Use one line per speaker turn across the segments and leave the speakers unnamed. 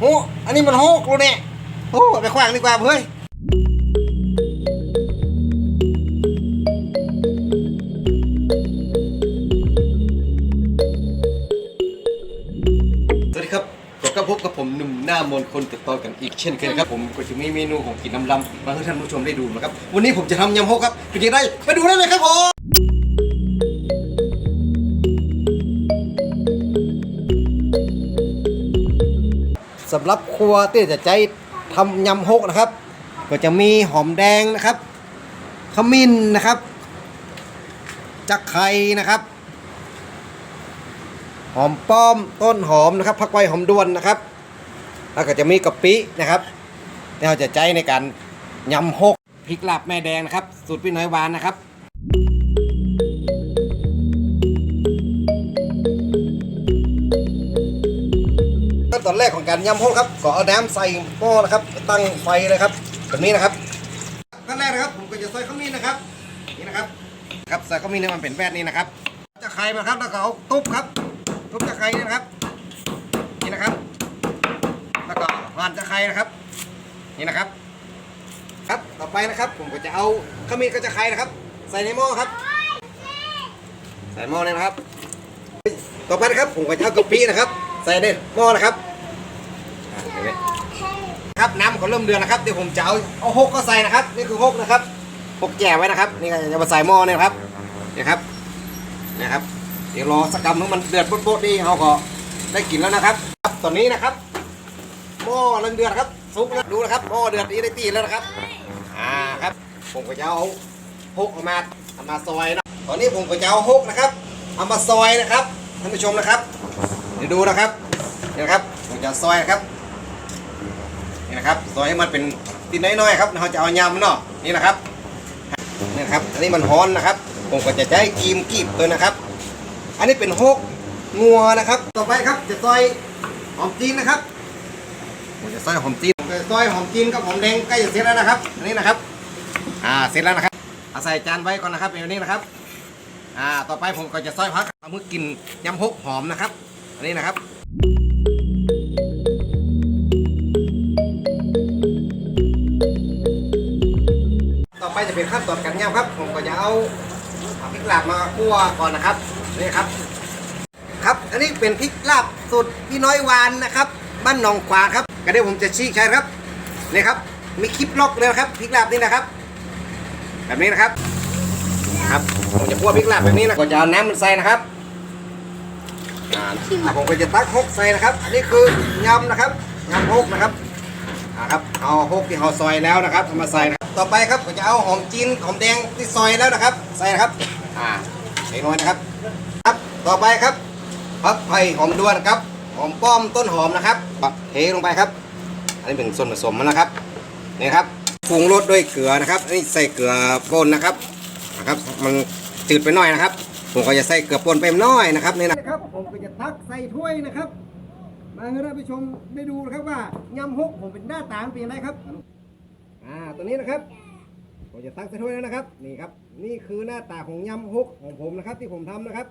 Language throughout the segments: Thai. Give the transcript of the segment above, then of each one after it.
โอ้อันนี้มันโฮกแล้เนี่ยโอ้ไปขวางดีกว่าเฮ้ยสวัสดีครับก็พบกับผมหนุ่มหน้ามนต์คนติดต่อกันอีกเช่นเคยครับผมก็จะมีเมนูของกินลำมาให้ท่านผู้ชมได้ดูนะครับ วันนี้ผมจะทำยำโฮกครับเป็นยังไงไปดูได้เลยครับผม สำหรับครัวที่จะใจทำยำฮกนะครับ ก็จะมีหอมแดงนะครับขมิ้นนะครับจักไข่นะครับ หอมป้อมต้นหอมนะครับผักไว้หอมด้วนนะครับ แล้วก็จะมีกะปินะครับที่เราจะใจในการยำฮกพริกลาบแม่แดงนะครับ สูตรพี่น้อยวานนะครับ ตอนแรกของการยำโฮกครับก็เอาน้ำใส่หม้อนะครับ ตั้งไฟเลยครับแบบนี้นะครับขั้นแรกนะครับ ผมก็จะใส่ข้าวมิ้นนะครับ นี่นะครับครับใส่ข้าวมิ้นให้มันเป็นแบบนี้นะครับจะไข่มาครับแล้วก็เอาทุบครับ ทุบจะไข่นี่นะครับ นี่นะครับ แล้วก็หั่นจะไข่นะครับ นี่นะครับ ครับต่อไปนะครับ ผมก็จะเอาข้าวมิ้นกับจะไข่นะครับ ใส่ในหม้อครับ ใส่หม้อเลยนะครับ ต่อไปนะครับผมก็จะเอากะปินะครับ ใส่ในหม้อนะครับ ครับน้ำก็เริ่มเดือดนะครับเดี๋ยวผมจะเอาเอาหกก็ใส่นะครับ นี่คือหกนะครับหกแย่ไว้นะครับ นี่ก็จะมาใส่หม้อเนี่ยครับนี่ครับนี่ครับ เดี๋ยวรอสักกำให้มันเดือดโป๊ดๆนี่เราก็ได้กินแล้วนะครับครับ ตอนนี้นะครับหม้อเริ่มเดือดครับสุกแล้วดูนะครับหม้อเดือดนี่ได้ตีแล้วนะครับอ่าครับ ผมก็จะเอาหกออกมาเอามาซอยนะตอนนี้ผมก็จะเอาหกนะครับเอามาซอยนะครับท่านผู้ชมนะครับเดี๋ยวดูนะครับนี่นะครับผมจะซอยนะครับ นี่นะครับซอยให้มันเป็นตินน้อยๆครับเราจะเอายำเนาะนี่นะครับนี่นะครับอันนี้มันฮ้อนนะครับ ผมก็จะใช้ครีมกีบตัวนะครับ อันนี้เป็นฮกงัวนะครับ ต่อไปครับจะซอยหอมจีนนะครับผมจะซอยหอมจีนจะซอยหอมจีนกับหอมแดงใกล้จะเสร็จแล้วนะครับ อันนี้นะครับ อ่าเสร็จแล้วนะครับเอาใส่จานไว้ก่อนนะครับแบบนี้นะครับ อ่าต่อไปผมก็จะซอยพักเอามือกินยำฮกหอมนะครับ อันนี้นะครับ ไปจะเป็นขั้นตอนการยำครับ ผมก็จะเอาพริกลาบมาคั่วก่อนนะครับนี่ครับ ครับอันนี้เป็นพริกลาบสูตรพี่น้อยวานนะครับบ้านหนองขวางครับก็เดี๋ยวผมจะชี้ใช้ครับนี่ครับ มีคลิปล็อกเลยครับพริกลาบนี่นะครับ แบบนี้นะครับครับผมจะคั่วพริกลาบแบบนี้นะก็จะเอาน้ำมันใส่นะครับผมก็จะตักฮกใส่นะครับ อันนี้คือยำนะครับยำฮกนะครับ อ่าครับเอาฮกที่เราซอยแล้วนะครับเอามาใส่นะครับต่อไปครับก็จะเอาหอมจีนหอมแดงที่ซอยแล้วนะครับ ใส่นะครับอ่าใส่น้อยนะครับครับต่อไปครับผักไผ่หอมด้วนครับหอมป้อมต้นหอมนะครับปักเทลงไปครับ อันนี้เป็นส่วนผสมมันนะครับนี่ครับปรุงรสด้วยเกลือนะครับอันนี้ใส่เกลือป่นนะครับนะครับมันจืดไปหน่อยนะครับ ผมก็จะใส่เกลือป่นไปน้อยนะครับนี่นะครับผมก็จะตักใส่ถ้วยนะครับ มาให้ท่านผู้ชมได้ดูนะครับว่ายำฮกผมเป็นหน้าตาเป็นยังไงครับอ่าตัวนี้นะครับผมจะตักใส่ถ้วยแล้วนะครับ นี่ครับ นี่คือหน้าตาของยำฮกของผมนะครับ ที่ผมทำนะครับ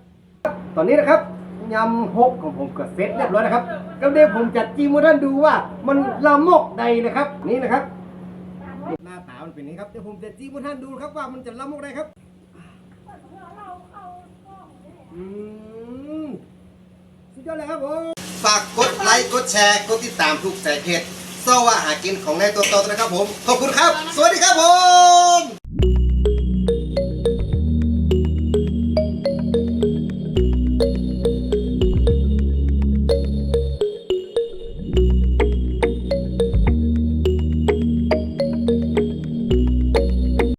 ตอนนี้นะครับยำฮกของผมก็เสร็จเรียบร้อยนะครับก็เดี๋ยวผมจัดจีมให้ท่านดูว่า มันละมกใดนะครับ นี่นะครับ หน้าตามันเป็นอย่างนี้ครับเดี๋ยวผมจะจี้ให้ท่านดูครับว่ามันจะละมกใดครับอืมสุดยอดเลยครับผม ฝากกดไลค์กดแชร์กดติดตามทุกสายเพจเศร้าว่าหากินของนายตัวโตนะครับผม ขอบคุณครับ สวัสดีครับผม